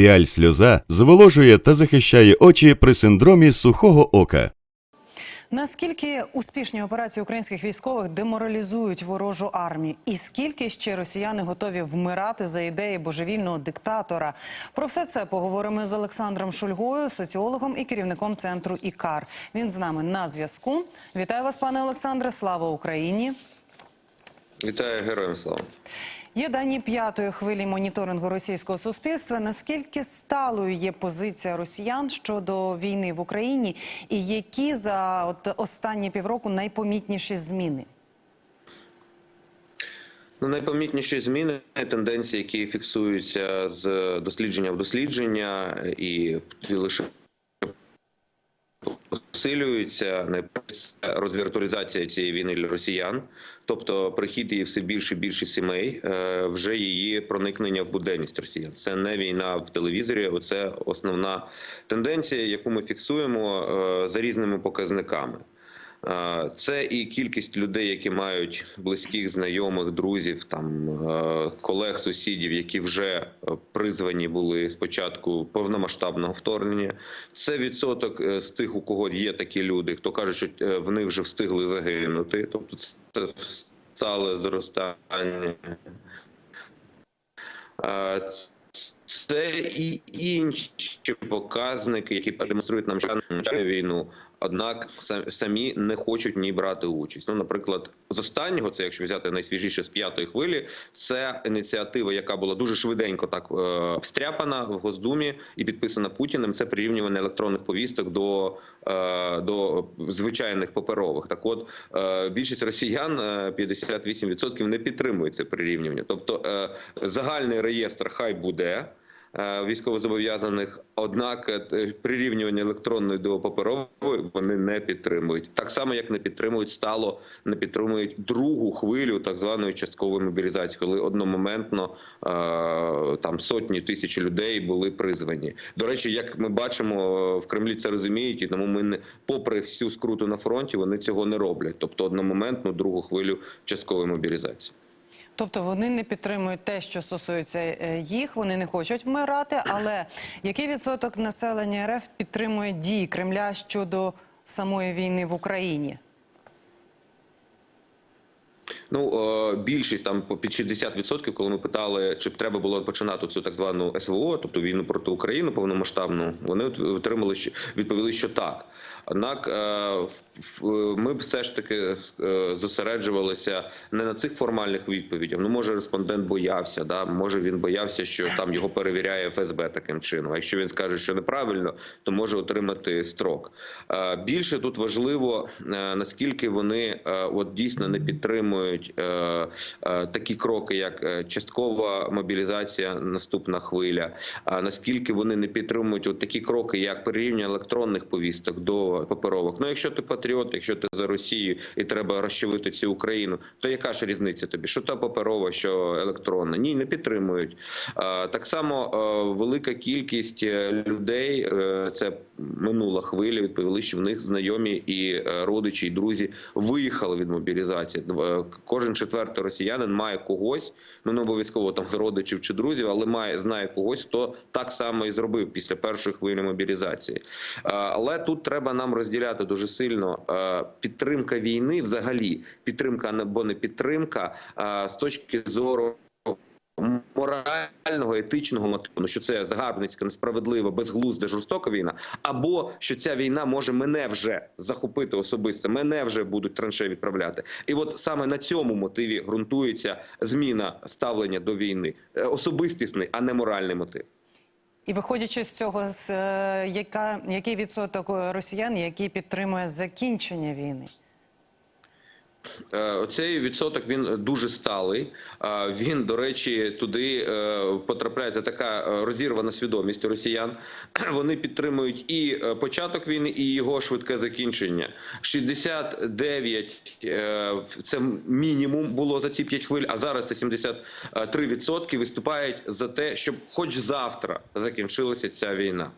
Піаль сльоза зволожує та захищає очі при синдромі сухого ока. Наскільки успішні операції українських військових деморалізують ворожу армію, і скільки ще росіяни готові вмирати за ідеї божевільного диктатора? Про все це поговоримо з Олександром Шульгою, соціологом і керівником центру ІКАР. Він з нами на зв'язку. Вітаю вас, пане Олександре. Слава Україні! Вітаю героям слава. Є дані п'ятої хвилі моніторингу російського суспільства. Наскільки сталою є позиція росіян щодо війни в Україні, і які за от останні півроку найпомітніші зміни? Ну, найпомітніші зміни тенденції, які фіксуються з дослідження в дослідження, і лише посилюються не розвіртуалізація цієї війни для росіян, тобто прихід її все більше і більше сімей, е, вже її проникнення в буденність росіян. Це не війна в телевізорі. Це основна тенденція, яку ми фіксуємо е, за різними показниками. Це і кількість людей, які мають близьких, знайомих, друзів, там е, колег, сусідів, які вже е, призвані були спочатку повномасштабного вторгнення. Це відсоток е, з тих, у кого є такі люди, хто каже, що в них вже встигли загинути. Тобто це стале зростання. Це і інші показники, які демонструють нам війну. Однак са- самі не хочуть в ній брати участь. Ну, наприклад, з останнього, це якщо взяти найсвіжіше з п'ятої хвилі, це ініціатива, яка була дуже швиденько так е, встряпана в Госдумі і підписана Путіним. Це прирівнювання електронних повісток до, е, до звичайних паперових. Так, от е, більшість росіян е, 58% не підтримують це прирівнювання. Тобто загальний реєстр хай буде військовозобов'язаних, однак е, прирівнювання електронної до паперової вони не підтримують. Так само, як не підтримують стало, не підтримують другу хвилю так званої часткової мобілізації, коли одномоментно е, там сотні тисяч людей були призвані. До речі, як ми бачимо, в Кремлі це розуміють, і тому ми не попри всю скруту на фронті, вони цього не роблять. Тобто одномоментну другу хвилю часткової мобілізації. Тобто вони не підтримують те, що стосується е, їх, вони не хочуть вмирати. Але який відсоток населення РФ підтримує дії Кремля щодо самої війни в Україні? Ну е, більшість там під 60%, коли ми питали, чи б треба було починати цю так звану СВО, тобто війну проти України повномасштабну, вони отримали відповіли, що так. Однак е, ми б все ж таки е, зосереджувалися не на цих формальних відповідях. Ну може респондент боявся, да може він боявся, що там його перевіряє ФСБ таким чином. А якщо він скаже, що неправильно, то може отримати строк. Більше тут важливо наскільки вони от дійсно не підтримують е, е, такі кроки, як е, часткова мобілізація, наступна хвиля. А наскільки вони не підтримують от такі кроки, як перерівняння електронних повісток до паперових. Ну, якщо ти патріот, якщо ти за Росію і треба розчавити цю Україну, то яка ж різниця тобі? Що та паперова, що електронна? Ні, не підтримують. Так само велика кількість людей, це минула хвиля, відповіли, що в них знайомі і родичі, і друзі виїхали від мобілізації. Кожен четвертий росіянин має когось, ну не обов'язково там з родичів чи друзів, але має знає когось, хто так само і зробив після першої хвилі мобілізації. Е, Але тут треба нам розділяти дуже сильно е, підтримка війни, взагалі підтримка або не підтримка е, з точки зору морального, етичного мотиву, ну, що це загарбницька, несправедлива, безглузда, жорстока війна, або що ця війна може мене вже захопити особисто, мене вже будуть траншеї відправляти. І от саме на цьому мотиві ґрунтується зміна ставлення до війни, Е, особистісний, а не моральний мотив. І виходячи з цього, з, е, яка, який відсоток е, росіян, який підтримує закінчення війни? Е, Оцей відсоток він дуже сталий. Е, Він, до речі, туди е, потрапляє це така розірвана свідомість росіян. Вони підтримують і початок війни, і його швидке закінчення. 69 е, це мінімум було за ці 5 хвиль, а зараз це 73% виступають за те, щоб хоч завтра закінчилася ця війна.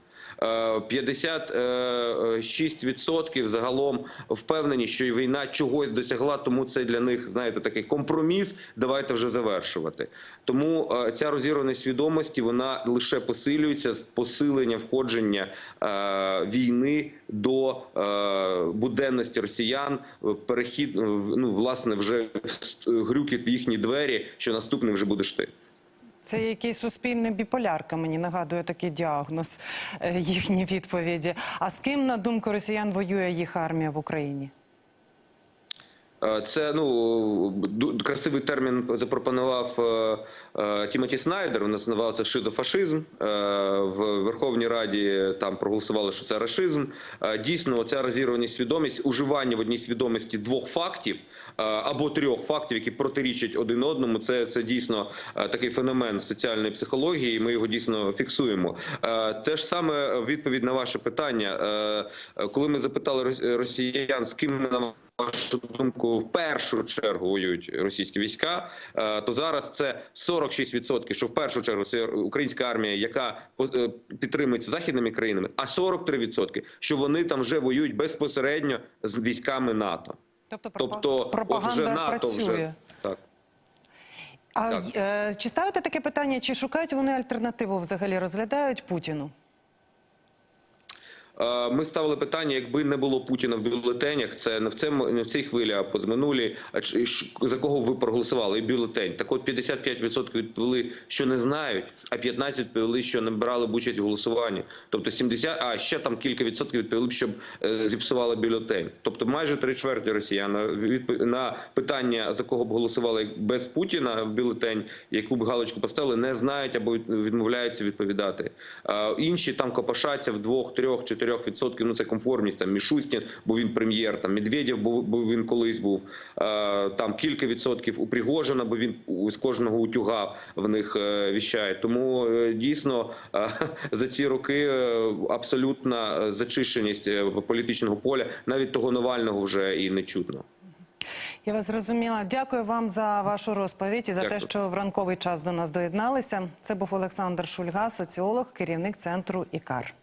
Е, 56% загалом впевнені, що війна чогось досягла, тому це для них, знаєте, такий компроміс. Давайте вже завершувати. Тому е, ця розірваність свідомості вона лише посилюється з посилення входження е, війни до е, буденності росіян, е, перехід е, в- ну власне вже грюкіт в їхні двері, що наступним вже будеш ти. Це якийсь суспільний біполярка, мені нагадує такий діагноз е, їхні відповіді. А з ким, на думку росіян, воює їх армія в Україні? Е, Це ну красивий термін запропонував е, е, Тімоті Снайдер. Він називав це шизофашизм. В Верховній Раді там проголосували, що це рашизм. Е, Дійсно, ця розірваність свідомість, уживання в одній свідомості двох фактів або трьох фактів, які протирічать один одному. Це, це дійсно такий феномен соціальної психології. і Ми його дійсно фіксуємо. Те ж саме відповідь на ваше питання. Коли ми запитали рос- росіян, з ким на вашу думку, в першу чергу воюють російські війська, е, то зараз це 46%, що в першу чергу це українська армія, яка е, підтримується західними країнами, а 43%, що вони там вже воюють безпосередньо з військами НАТО. Тобто, Тобто, от пропаганда вже НАТО працює. вже так. А Так. е, чи ставите таке питання, чи шукають вони альтернативу взагалі розглядають Путіну? Е, Ми ставили питання, якби не було Путіна в бюлетенях, це не в цьому не в цій хвилі, а позминулі. За кого ви проголосували? І бюлетень. Так от 55% відповіли, що не знають, а 15% відповіли, що не брали б участь в голосуванні. Тобто 70, а ще там кілька відсотків відповіли щоб е, зіпсували бюлетень. Тобто майже три чверті росіян на питання за кого б голосували без Путіна в бюлетень, яку б галочку поставили, не знають або відмовляються відповідати. Інші там копошаться в двох, трьох, чотирьох відсотків. Ну це конформність. Там Мішустін, бо він прем'єр. Там Медведєв, бо, він колись був. Там кілька відсотків у Пригожина, бо він з кожного утюга в них е, віщає. Тому е, дійсно е, за ці роки е, абсолютна е, зачищеність е, політичного поля, навіть того Навального вже і не чутно. Я вас зрозуміла. Дякую вам за вашу розповідь і за те, що в ранковий час до нас доєдналися. Це був Олександр Шульга, соціолог, керівник центру ІКАР.